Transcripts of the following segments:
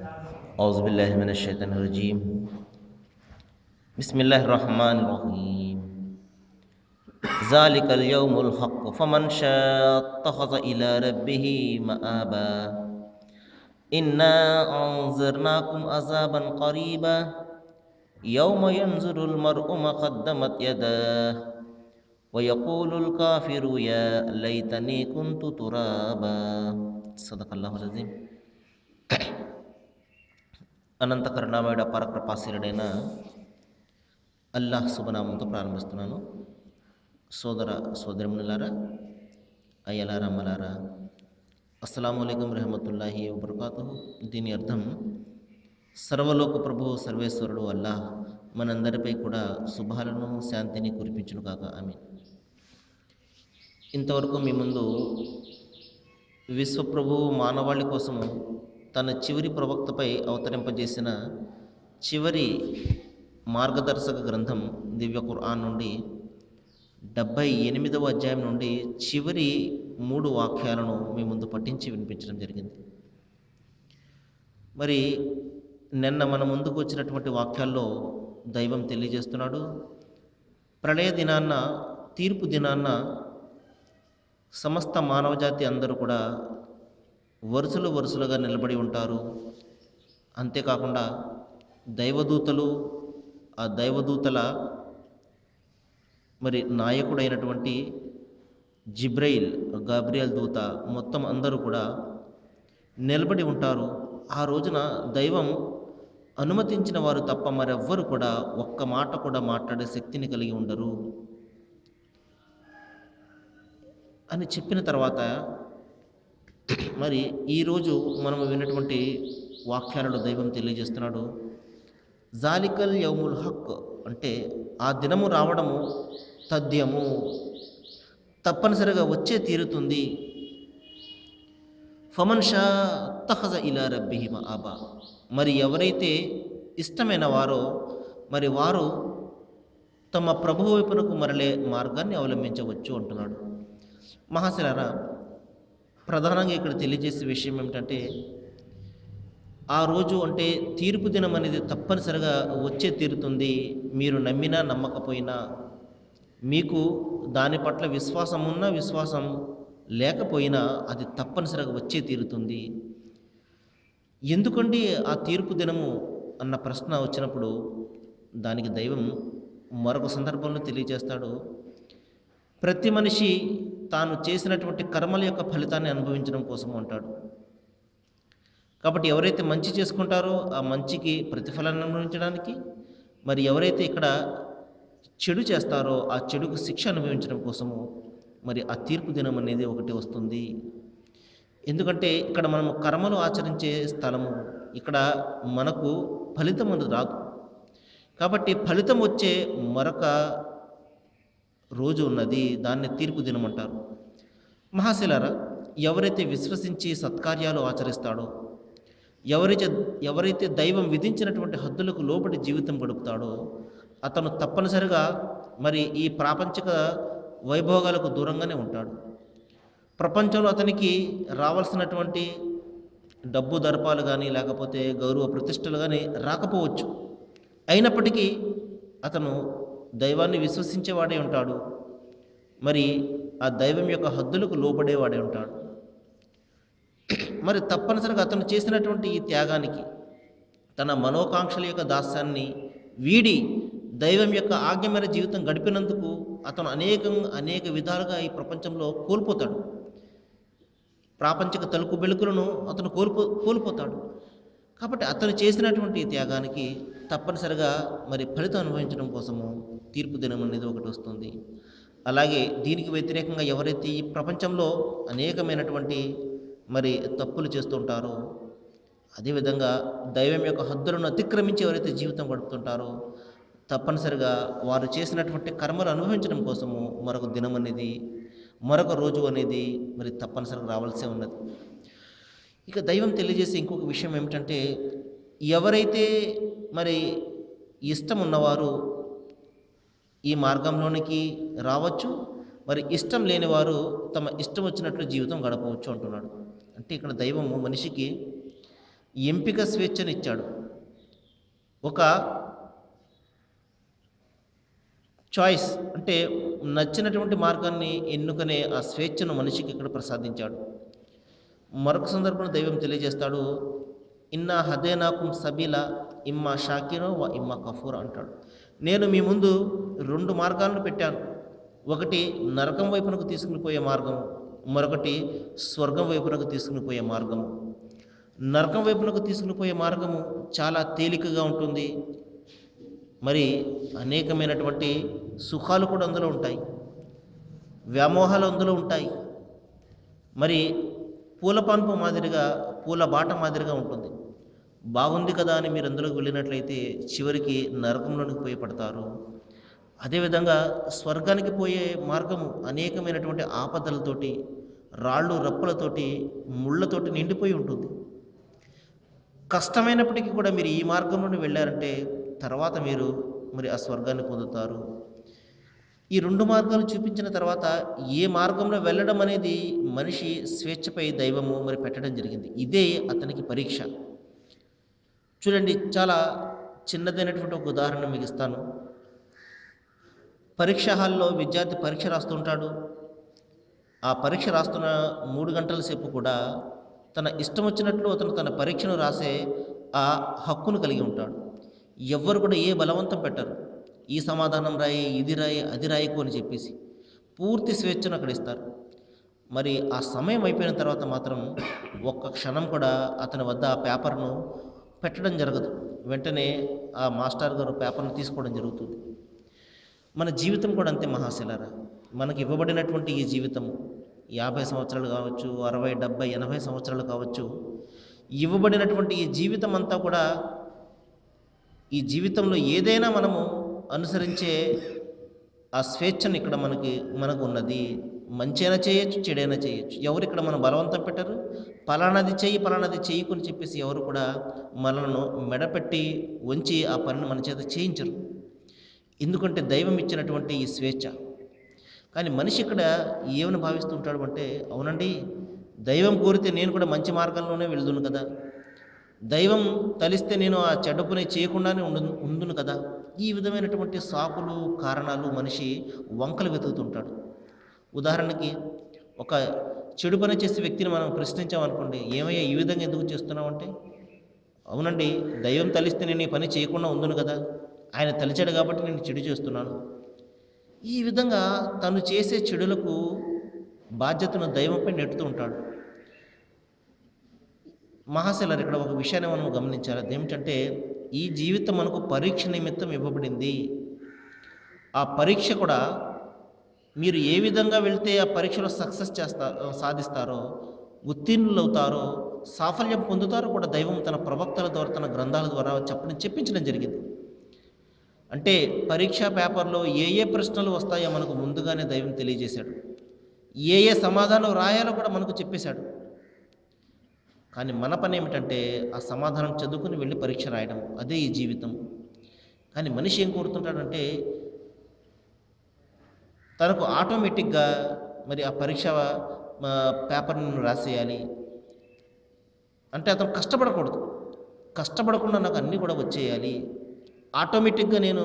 أعوذ بالله من الشيطان الرجيم. بسم الله الرحمن الرحيم. ذلك اليوم الحق فمن شاء اتخذ إلى ربه مآبا. إنا أنذرناكم عذابا قريبا. يوم ينظر المرء ما قدمت يداه ويقول الكافر يا ليتني كنت ترابا. صدق الله العظيم. అనంత కరుణామయుడ పరకృపాశీరుడైన అల్లాహ్ శుభనామంతో ప్రారంభిస్తున్నాను. సోదర సోదరములారా అయ్యలారా అమ్మలారా అస్సలం రహమతుల్లాహి వబర్కాతు దీని అర్థం సర్వలోక ప్రభు సర్వేశ్వరుడు అల్లాహ్ మనందరిపై కూడా శుభాలను శాంతిని కురిపించును కాక ఆమె ఇంతవరకు మీ ముందు విశ్వప్రభు మానవాళి కోసము తన చివరి ప్రవక్తపై అవతరింపజేసిన చివరి మార్గదర్శక గ్రంథం దివ్య ఖుర్ఆన్ నుండి డెబ్భై ఎనిమిదవ అధ్యాయం నుండి చివరి మూడు వాక్యాలను మీ ముందు పఠించి వినిపించడం జరిగింది. మరి నిన్న మన ముందుకు వచ్చినటువంటి వాక్యాల్లో దైవం తెలియజేస్తున్నాడు. ప్రళయ దినాన్న తీర్పు దినాన్న సమస్త మానవజాతి అందరూ కూడా వరుసలు వరుసలుగా నిలబడి ఉంటారు. అంతేకాకుండా దైవదూతలు ఆ దైవదూతల మరి నాయకుడైనటువంటి జిబ్రైల్ గాబ్రియల్ దూత మొత్తం అందరూ కూడా నిలబడి ఉంటారు. ఆ రోజున దైవం అనుమతించిన వారు తప్ప మరెవ్వరు కూడా ఒక్క మాట కూడా మాట్లాడే శక్తిని కలిగి ఉండరు. అని చెప్పిన తర్వాత మరి ఈరోజు మనం విన్నటువంటి వాక్యాలలో దైవం తెలియజేస్తున్నాడు. జాలికల్ యౌముల్ హక్ అంటే ఆ దినము రావడము తథ్యము తప్పనిసరిగా వచ్చే తీరుతుంది. ఫమన్ షా తహజ ఇలా రబ్బిహిమ ఆబా మరి ఎవరైతే ఇష్టమైన వారో మరి వారు తమ ప్రభు వైపునకు మరలే మార్గాన్ని అవలంబించవచ్చు అంటున్నాడు. మహాశిలారా ప్రధానంగా ఇక్కడ తెలియజేసే విషయం ఏమిటంటే ఆ రోజు అంటే తీర్పు దినం అనేది తప్పనిసరిగా వచ్చే తీరుతుంది. మీరు నమ్మినా నమ్మకపోయినా మీకు దాని పట్ల విశ్వాసం ఉన్నా విశ్వాసం లేకపోయినా అది తప్పనిసరిగా వచ్చే తీరుతుంది. ఎందుకండి ఆ తీర్పు దినము అన్న ప్రశ్న వచ్చినప్పుడు దానికి దైవం మరొక సందర్భంలో తెలియజేస్తాడు. ప్రతి మనిషి తాను చేసినటువంటి కర్మల యొక్క ఫలితాన్ని అనుభవించడం కోసం అంటాడు. కాబట్టి ఎవరైతే మంచి చేసుకుంటారో ఆ మంచికి ప్రతిఫలాన్ని అనుభవించడానికి మరి ఎవరైతే ఇక్కడ చెడు చేస్తారో ఆ చెడుకు శిక్ష అనుభవించడం కోసము మరి ఆ తీర్పు దినం అనేది ఒకటి వస్తుంది. ఎందుకంటే ఇక్కడ మనము కర్మలు ఆచరించే స్థలము ఇక్కడ మనకు ఫలితం అనేది రాదు. కాబట్టి ఫలితం వచ్చే మరొక రోజు ఉన్నది దాన్ని తీర్పు దినమంటారు. మహాశిలారా ఎవరైతే విశ్వసించి సత్కార్యాలు ఆచరిస్తాడో ఎవరైతే ఎవరైతే దైవం విధించినటువంటి హద్దులకు లోబడి జీవితం గడుపుతాడో అతను తప్పనిసరిగా మరి ఈ ప్రాపంచిక వైభోగాలకు దూరంగానే ఉంటాడు. ప్రపంచంలో అతనికి రావాల్సినటువంటి డబ్బు దర్పాలు కానీ లేకపోతే గౌరవ ప్రతిష్టలు కానీ రాకపోవచ్చు. అయినప్పటికీ అతను దైవాన్ని విశ్వసించేవాడే ఉంటాడు. మరి ఆ దైవం యొక్క హద్దులకు లోపడేవాడే ఉంటాడు. మరి తప్పనిసరిగా అతను చేసినటువంటి ఈ త్యాగానికి తన మనోకాంక్షల యొక్క దాస్యాన్ని వీడి దైవం యొక్క ఆజ్ఞమైన జీవితం గడిపినందుకు అతను అనేకం అనేక విధాలుగా ఈ ప్రపంచంలో కోల్పోతాడు. ప్రాపంచిక తలుపు వెలుకులను అతను కోల్పో కోల్పోతాడు. కాబట్టి అతను చేసినటువంటి ఈ త్యాగానికి తప్పనిసరిగా మరి ఫలితం అనుభవించడం కోసము తీర్పు దినం అనేది ఒకటి వస్తుంది. అలాగే దీనికి వ్యతిరేకంగా ఎవరైతే ఈ ప్రపంచంలో అనేకమైనటువంటి మరి తప్పులు చేస్తుంటారో అదేవిధంగా దైవం యొక్క హద్దులను అతిక్రమించి ఎవరైతే జీవితం గడుపుతుంటారో తప్పనిసరిగా వారు చేసినటువంటి కర్మలు అనుభవించడం కోసము మరొక దినం అనేది మరొక రోజు అనేది మరి తప్పనిసరిగా రావాల్సే ఉన్నది. ఇక దైవం తెలియజేసే ఇంకొక విషయం ఏమిటంటే ఎవరైతే మరి ఇష్టం ఉన్నవారు ఈ మార్గంలోనికి రావచ్చు. మరి ఇష్టం లేనివారు తమ ఇష్టం వచ్చినట్లు జీవితం గడపవచ్చు అంటున్నాడు. అంటే ఇక్కడ దైవము మనిషికి ఎంపిక స్వేచ్ఛనిచ్చాడు. ఒక చాయిస్ అంటే నచ్చినటువంటి మార్గాన్ని ఎన్నుకునే ఆ స్వేచ్ఛను మనిషికి ఇక్కడ ప్రసాదించాడు. మరొక సందర్భంలో దైవం తెలియజేస్తాడు ఇన్నా హదేనాకుం సబీలా ఇమ్మా షాకిరో వా ఇమ్మా కఫూర్ అంటాడు. నేను మీ ముందు రెండు మార్గాలను పెట్టాను. ఒకటి నరకం వైపునకు తీసుకుని పోయే మార్గము మరొకటి స్వర్గం వైపునకు తీసుకుని పోయే మార్గము నరకం వైపునకు తీసుకుని పోయే మార్గము చాలా తేలికగా ఉంటుంది. మరి అనేకమైనటువంటి సుఖాలు కూడా అందులో ఉంటాయి. వ్యామోహాలు అందులో ఉంటాయి. మరి పూల పాన్పు మాదిరిగా పూల బాట మాదిరిగా ఉంటుంది. బాగుంది కదా అని మీరు అందులోకి వెళ్ళినట్లయితే చివరికి నరకంలోనికి పోయి పడతారు అదేవిధంగా స్వర్గానికి పోయే మార్గము అనేకమైనటువంటి ఆపదలతోటి రాళ్ళు రప్పలతోటి ముళ్ళతోటి నిండిపోయి ఉంటుంది. కష్టమైనప్పటికీ కూడా మీరు ఈ మార్గంలోనే వెళ్ళారంటే తర్వాత మీరు మరి ఆ స్వర్గాన్ని పొందుతారు. ఈ రెండు మార్గాలు చూపించిన తర్వాత ఏ మార్గంలో వెళ్ళడం అనేది మనిషి స్వేచ్ఛపై దైవము మరి పెట్టడం జరిగింది. ఇదే అతనికి పరీక్ష. చూడండి చాలా చిన్నదైనటువంటి ఒక ఉదాహరణ మీకు ఇస్తాను. పరీక్ష హాల్లో విద్యార్థి పరీక్ష రాస్తుంటాడు ఆ పరీక్ష రాస్తున్న మూడు గంటల సేపు కూడా తన ఇష్టం వచ్చినట్లు అతను తన పరీక్షను రాసే ఆ హక్కును కలిగి ఉంటాడు. ఎవ్వరు కూడా ఏ బలవంతం పెట్టరు. ఈ సమాధానం రాయి ఇది రాయి అది రాయకు అని చెప్పేసి పూర్తి స్వేచ్ఛను అక్కడ ఇస్తారు. మరి ఆ సమయం అయిపోయిన తర్వాత మాత్రం ఒక్క క్షణం కూడా అతని వద్ద ఆ పేపర్ను పెట్టడం జరగదు. వెంటనే ఆ మాస్టర్ గారు పేపర్ను తీసుకోవడం జరుగుతుంది. మన జీవితం కూడా అంతే మహాశిలారా. మనకి ఇవ్వబడినటువంటి ఈ జీవితము యాభై సంవత్సరాలు కావచ్చు అరవై డెబ్బై ఎనభై సంవత్సరాలు కావచ్చు ఇవ్వబడినటువంటి ఈ జీవితం అంతా కూడా ఈ జీవితంలో ఏదైనా మనము అనుసరించే ఆ స్వేచ్ఛను ఇక్కడ మనకి మనకు ఉన్నది. మంచైనా చేయొచ్చు చెడైనా చేయొచ్చు. ఎవరు ఇక్కడ మనం బలవంతం పెట్టరు? పలానాది చేయి పలానాది చేయకుని చెప్పేసి ఎవరు కూడా మనలను మెడపెట్టి వంచి ఆ పనిని మన చేత చేయించరు. ఎందుకంటే దైవం ఇచ్చినటువంటి ఈ స్వేచ్ఛ. కానీ మనిషి ఇక్కడ ఏమని భావిస్తుంటాడు అంటే అవునండి దైవం కోరితే నేను కూడా మంచి మార్గంలోనే వెళ్దును కదా. దైవం తలిస్తే నేను ఆ చెడ్డ పని చేయకుండానే ఉండు ఉందును కదా. ఈ విధమైనటువంటి సాకులు కారణాలు మనిషి వంకలు వెతుకుతుంటాడు ఉదాహరణకి ఒక చెడు పని చేసే వ్యక్తిని మనం ప్రశ్నించామనుకోండి ఏమయ్యా ఈ విధంగా ఎందుకు చేస్తున్నావంటే? అవునండి దైవం తలిస్తే నేను ఈ పని చేయకుండా ఉందును కదా ఆయన తలిచాడు కాబట్టి నేను చెడు చేస్తున్నాను. ఈ విధంగా తను చేసే చెడులకు బాధ్యతను దైవంపై నెట్టుతూ ఉంటాడు. మహాశైలర్ ఇక్కడ ఒక విషయాన్ని మనం గమనించాలి. అదేమిటంటే ఈ జీవితం మనకు పరీక్ష నిమిత్తం ఇవ్వబడింది. ఆ పరీక్ష కూడా మీరు ఏ విధంగా వెళ్తే ఆ పరీక్షలో సక్సెస్ చేస్తా సాధిస్తారో ఉత్తీర్ణులు అవుతారో సాఫల్యం పొందుతారో కూడా దైవం తన ప్రవక్తల ద్వారా తన గ్రంథాల ద్వారా చెప్పడం చెప్పించడం జరిగింది. అంటే పరీక్షా పేపర్లో ఏ ఏ ప్రశ్నలు వస్తాయో మనకు ముందుగానే దైవం తెలియజేశాడు. ఏ ఏ సమాధానం రాయాలో కూడా మనకు చెప్పేశాడు. కానీ మన పని ఏమిటంటే ఆ సమాధానం చదువుకుని వెళ్ళి పరీక్ష రాయడం అదే ఈ జీవితం. కానీ మనిషి ఏం కోరుతుంటాడంటే తనకు ఆటోమేటిక్గా మరి ఆ పరీక్ష పేపర్ను రాసేయాలి. అంటే అతను కష్టపడకూడదు. కష్టపడకుండా నాకు అన్నీ కూడా వచ్చేయాలి. ఆటోమేటిక్గా నేను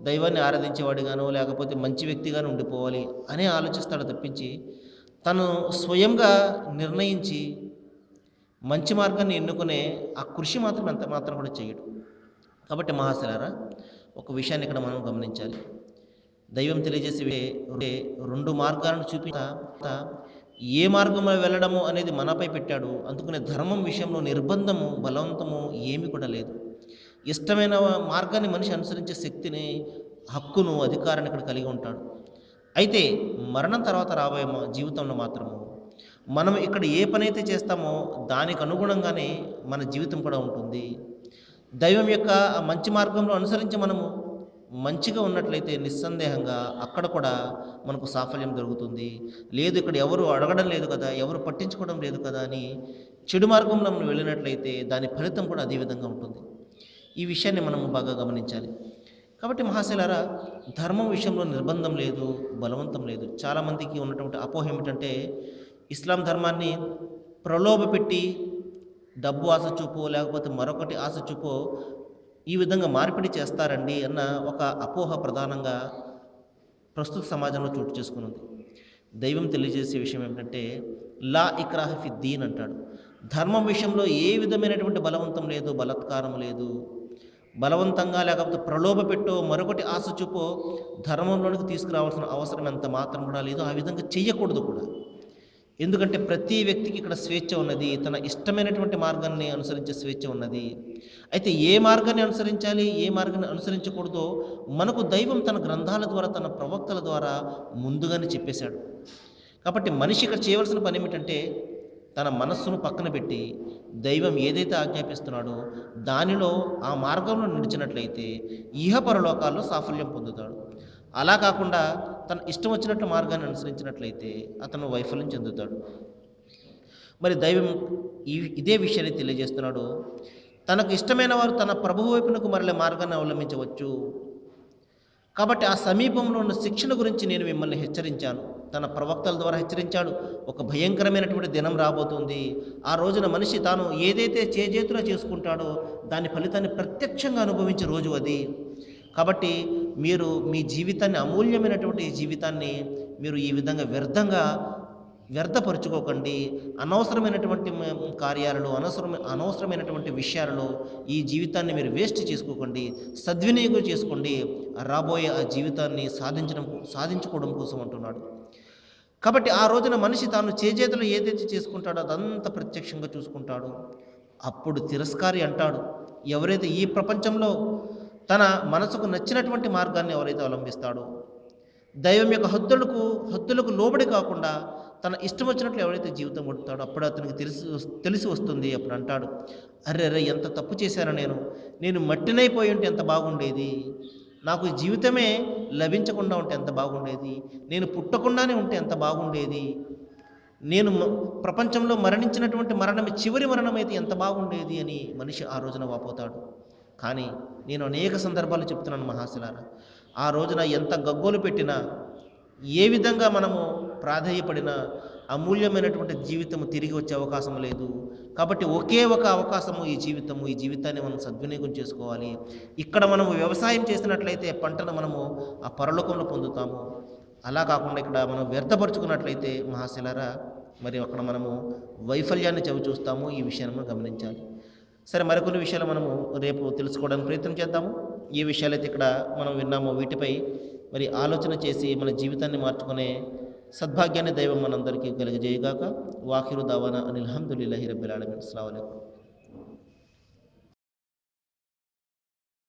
దైవాన్ని ఆరాధించేవాడిగాను లేకపోతే మంచి వ్యక్తిగాను ఉండిపోవాలి అనే ఆలోచిస్తాడు తప్పించి తను స్వయంగా నిర్ణయించి మంచి మార్గాన్ని ఎన్నుకునే ఆ కృషి మాత్రం ఎంత మాత్రం కూడా చేయడు. కాబట్టి మహాశలారా ఒక విషయాన్ని ఇక్కడ మనం గమనించాలి. దైవం తెలియజేసే రెండు మార్గాలను చూపిస్తా ఏ మార్గంలో వెళ్ళడము అనేది మనపై పెట్టాడు. అందుకనే ధర్మం విషయంలో నిర్బంధము బలవంతము ఏమీ కూడా లేదు. ఇష్టమైన మార్గాన్ని మనిషి అనుసరించే శక్తిని హక్కును అధికారాన్ని ఇక్కడ కలిగి ఉంటాడు. అయితే మరణం తర్వాత రాబోయే జీవితంలో మాత్రము మనం ఇక్కడ ఏ పని అయితే చేస్తామో దానికి అనుగుణంగానే మన జీవితం కూడా ఉంటుంది. దైవం యొక్క మంచి మార్గంలో అనుసరించి మనము మంచిగా ఉన్నట్లయితే నిస్సందేహంగా అక్కడ కూడా మనకు సాఫల్యం దొరుకుతుంది. లేదు ఇక్కడ ఎవరు అడగడం లేదు కదా ఎవరు పట్టించుకోవడం లేదు కదా అని చెడు మార్గంలో మనం వెళ్ళినట్లయితే దాని ఫలితం కూడా అదే విధంగా ఉంటుంది. ఈ విషయాన్ని మనం బాగా గమనించాలి. కాబట్టి మహాశైలారా ధర్మం విషయంలో నిర్బంధం లేదు బలవంతం లేదు. చాలామందికి ఉన్నటువంటి అపోహ ఏమిటంటే ఇస్లాం ధర్మాన్ని ప్రలోభ పెట్టి డబ్బు ఆశ చూపో లేకపోతే మరొకటి ఆశ చూపో ఈ విధంగా మార్పిడి చేస్తారండి అన్న ఒక అపోహ ప్రధానంగా ప్రస్తుత సమాజంలో చోటు చేసుకున్నది దైవం తెలియజేసే విషయం ఏమిటంటే లా ఇక్రాహ ఫి దీన్ అంటాడు. ధర్మం విషయంలో ఏ విధమైనటువంటి బలవంతం లేదు బలత్కారం లేదు. బలవంతంగా లేకపోతే ప్రలోభ పెట్టో మరొకటి ఆశ చూపో ధర్మంలోనికి తీసుకురావాల్సిన అవసరం ఎంత మాత్రం కూడా లేదు. ఆ విధంగా చెయ్యకూడదు కూడా. ఎందుకంటే ప్రతి వ్యక్తికి ఇక్కడ స్వేచ్ఛ ఉన్నది తన ఇష్టమైనటువంటి మార్గాన్ని అనుసరించే స్వేచ్ఛ ఉన్నది. అయితే ఏ మార్గాన్ని అనుసరించాలి ఏ మార్గాన్ని అనుసరించకూడదో మనకు దైవం తన గ్రంథాల ద్వారా తన ప్రవక్తల ద్వారా ముందుగానే చెప్పేశాడు. కాబట్టి మనిషి ఇక్కడ చేయవలసిన పని ఏమిటంటే తన మనస్సును పక్కన పెట్టి దైవం ఏదైతే ఆజ్ఞాపిస్తున్నాడో దానిలో ఆ మార్గంలో నడిచినట్లయితే ఇహ పరలోకాల్లో సాఫల్యం పొందుతాడు. అలా కాకుండా తన ఇష్టం వచ్చినట్లు మార్గాన్ని అనుసరించినట్లయితే అతను వైఫల్యం చెందుతాడు. మరి దైవం ఈ ఇదే విషయాన్ని తెలియజేస్తున్నాడు. తనకు ఇష్టమైన వారు తన ప్రభువు వైపునకు మరలే మార్గాన్ని అవలంబించవచ్చు. కాబట్టి ఆ సమీపంలో ఉన్న శిక్షణ గురించి నేను మిమ్మల్ని హెచ్చరించాను. తన ప్రవక్తల ద్వారా హెచ్చరించాడు. ఒక భయంకరమైనటువంటి దినం రాబోతుంది. ఆ రోజున మనిషి తాను ఏదైతే చేజేతులో చేసుకుంటాడో దాని ఫలితాన్ని ప్రత్యక్షంగా అనుభవించే రోజు అది. కాబట్టి మీరు మీ జీవితాన్ని అమూల్యమైనటువంటి జీవితాన్ని మీరు ఈ విధంగా వ్యర్థంగా వ్యర్థపరుచుకోకండి. అనవసరమైనటువంటి కార్యాలలో అనవసరం అనవసరమైనటువంటి విషయాలలో ఈ జీవితాన్ని మీరు వేస్ట్ చేసుకోకండి. సద్వినియోగం చేసుకోండి. రాబోయే ఆ జీవితాన్ని సాధించడం సాధించుకోవడం కోసం అంటున్నాడు. కాబట్టి ఆ రోజున మనిషి తాను చేజేతలు ఏదైతే చేసుకుంటాడో అదంతా ప్రత్యక్షంగా చూసుకుంటాడు. అప్పుడు తిరస్కారి అంటాడు. ఎవరైతే ఈ ప్రపంచంలో తన మనసుకు నచ్చినటువంటి మార్గాన్ని ఎవరైతే అవలంబిస్తాడో దైవం యొక్క హద్దులకు హద్దులకు లోబడి కాకుండా తన ఇష్టం వచ్చినట్లు ఎవరైతే జీవితం గడుపుతాడో అప్పుడు అతనికి తెలిసి తెలిసి వస్తుంది. అప్పుడు అంటాడు అరే అరే ఎంత తప్పు చేశాను నేను? నేను మట్టినైపోయి ఉంటే ఎంత బాగుండేది? నాకు ఈ జీవితమే లభించకుండా ఉంటే ఎంత బాగుండేది? నేను పుట్టకుండానే ఉంటే ఎంత బాగుండేది? నేను ప్రపంచంలో మరణించినటువంటి మరణమే చివరి మరణమైతే ఎంత బాగుండేది? అని మనిషి ఆ రోజున వాపోతాడు. కానీ నేను అనేక సందర్భాలు చెప్తున్నాను మహాశిలారా. ఆ రోజున ఎంత గగ్గోలు పెట్టినా ఏ విధంగా మనము ప్రాధేయపడినా అమూల్యమైనటువంటి జీవితము తిరిగి వచ్చే అవకాశం లేదు. కాబట్టి ఒకే ఒక అవకాశము ఈ జీవితము ఈ జీవితాన్ని మనం సద్వినియోగం చేసుకోవాలి. ఇక్కడ మనము వ్యవసాయం చేసినట్లయితే పంటను మనము ఆ పరలోకంలో పొందుతాము. అలా కాకుండా ఇక్కడ మనం వ్యర్థపరుచుకున్నట్లయితే మహాశిలారా మరి అక్కడ మనము వైఫల్యాన్ని చవి చూస్తాము ఈ విషయాన్ని మనం గమనించాలి. సరే మరికొన్ని విషయాలు మనము రేపు తెలుసుకోవడానికి ప్రయత్నం చేద్దాము. ఏ విషయాలైతే ఇక్కడ మనం విన్నామో వీటిపై మరి ఆలోచన చేసి మన జీవితాన్ని మార్చుకునే సద్భాగ్యాన్ని దైవం మనందరికీ కలిగజేయగాక. వాఖిరు దావానా అనిల్ హమ్దుల్లాహి రబ్బిల్ ఆలమీన్. అస్సలాము